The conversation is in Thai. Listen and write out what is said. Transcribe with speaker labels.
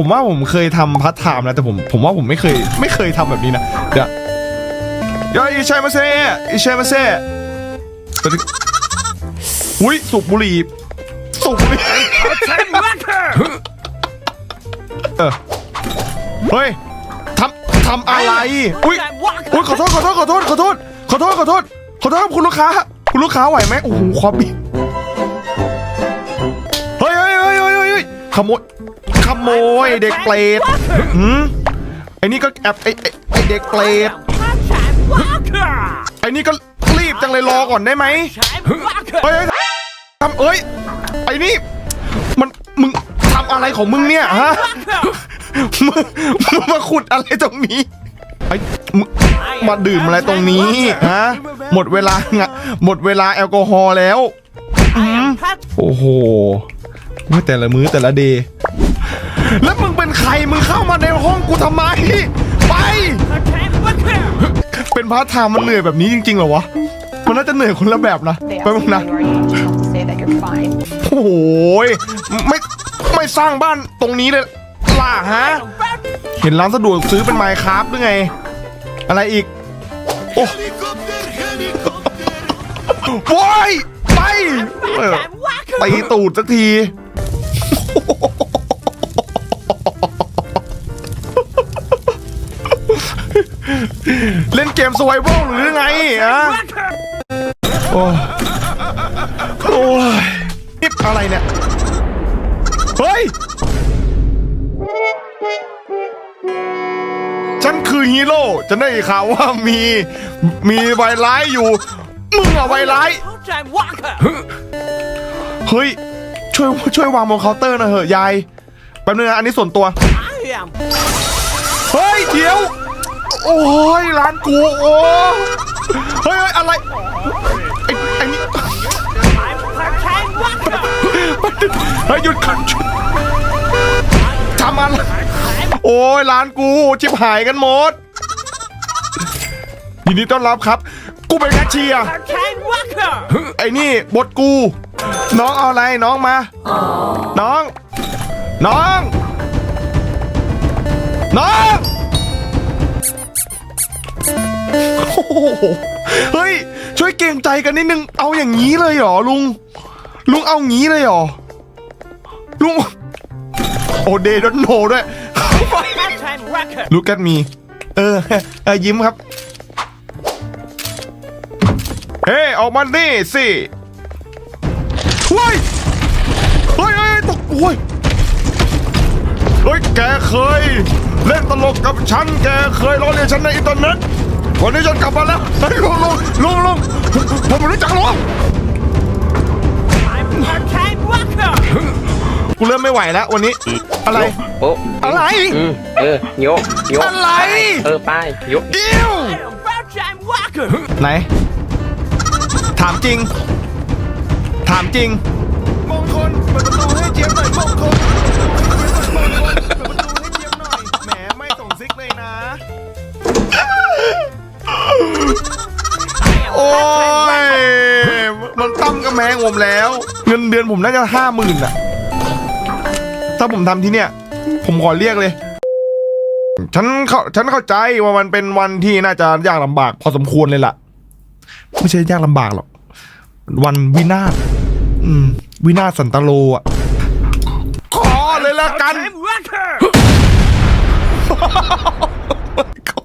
Speaker 1: ผมว่าผมเคยทำพัฒไทม์นะแต่ผมผมว่าผมไม่เคยไม่เคยทำแบบนี้นะเดี๋ยวเดี๋ยวอิชัยมาเซ่อิชัยมาเซ่อุ้ยสูบบุหรี่สูบบุหรี่เออเฮ้ยทำทำอะไรอุ้ยอุ้ยขอโทษขอโทษขอโทษขอโทษขอโทษขอโทษขอโทษครับคุณลูกค้า คุณลูกค้าไหวไหมโอ้โหความบีเฮ้ยเฮ้ยเฮ้ยเฮ้ยเฮ้ยขโมย ขโมยเด็กเปรตหืมไอ้นี่ก็แอบไอ้ไอ้ไอ้เด็กเปรตไอ้นี่ก็รีบจังเลยรอก่อนได้ไหมเฮ้ยเฮ้ยทำเอ้ยไอ้นี่มันมึงทำอะไรของมึงเนี่ยฮะมึงมึงมาขุดอะไรตรงนี้ไอ้มึงมาดื่มอะไรตรงนี้ฮะหมดเวลางะหมดเวลาแอลกอฮอล์แล้วโอ้โหว่าแต่ละมื้อแต่ละเดย์ แล้วมึงเป็นใคร มึงเข้ามาในห้องกูทำไม ไป เป็นพาร์ทไทม์มันเหนื่อยแบบนี้จริงๆเหรอวะ มันน่าจะเหนื่อยคนละแบบนะ
Speaker 2: They
Speaker 1: ไปมึ
Speaker 2: ask
Speaker 1: ง
Speaker 2: you
Speaker 1: นะ
Speaker 2: when you're orientation to say that you're fine.
Speaker 1: โอ้โหยไม่ไม่สร้างบ้านตรงนี้เลยล่ะฮะ เห็นร้านสะดวกซื้อเป็นไมค์ครับหรือไง อะไรอีก โอ้โว้ยไปเออตีตูดสักที เล่นเกมสไวเวลหรือไงอะโอ้โอ้ยนี่อะไรเนี่ย เฮ้ย ฉันคือฮีโร่จะได้ข่าวว่ามีมีไวร้ายอยู่ มึงอะไวร้ายเฮ้ย ช่วยช่วยวางบนเคาน์เตอร์หนะเหอะยายแป๊บนึงนะอันนี้ส่วนตัว เฮ้ยเดี๋ยว โอ้ยร้านกูโอ้เฮ้ยเฮ้ยอะไรไอ้ไอ้นี่เฮ้ยหยุดก่อนทำอะไรโอ้ยร้านกูชิบหายกันหมดยินดีต้อนรับครับ กูเป็นแคชเชียร์ไอ้นี่บทกู น้องเอาอะไรน้องมา น้อง น้อง น้องโอ้โหเฮ้ย ช่วยเกรงใจกันนิดนึง เอาอย่างนี้เลยเหรอลุง ลุงเอางี้เลยเหรอ ลุง โอเดดอนโนด้วย ลูกแกมี เออเออยิ้มครับ เฮ้ออกมานี่สิเฮ้ยเฮ้ยเฮ้ยตกโอ้ย ฮ้ยแกเคย เล่นตลกกับฉัน แกเคยล้อเลียนฉันในอินเทอร์เน็ตวันนี้ฉันกลับมาแล้วเฮ้ยลุงลุงลุงลุงผมไม่รู้จักลุงกูเริ่มไม่ไหวแล้ววันนี้ อะไร
Speaker 3: โอ้
Speaker 1: อะไร
Speaker 3: อืมเออโยกโยก
Speaker 1: อะไร
Speaker 3: เออไปโยก
Speaker 1: อิวไหน ถามจริง ถามจริง มงคลเปิดประตูให้เจี๊ยบหน่อยมงคล โอ้ย มันตั้มกระแมงผมแล้ว เงินเดือนผมน่าจะห้าหมื่นอะถ้าผมทำที่เนี่ย ผมขอเรียกเลย ฉันเข้าฉันเข้าใจว่ามันเป็นวันที่น่าจะยากลำบาก พอสมควรเลยล่ะ ไม่ใช่ยากลำบากหรอก วันวินาศอืม วินาศสันตโลอะ ขอเลยละกัน Oh my God.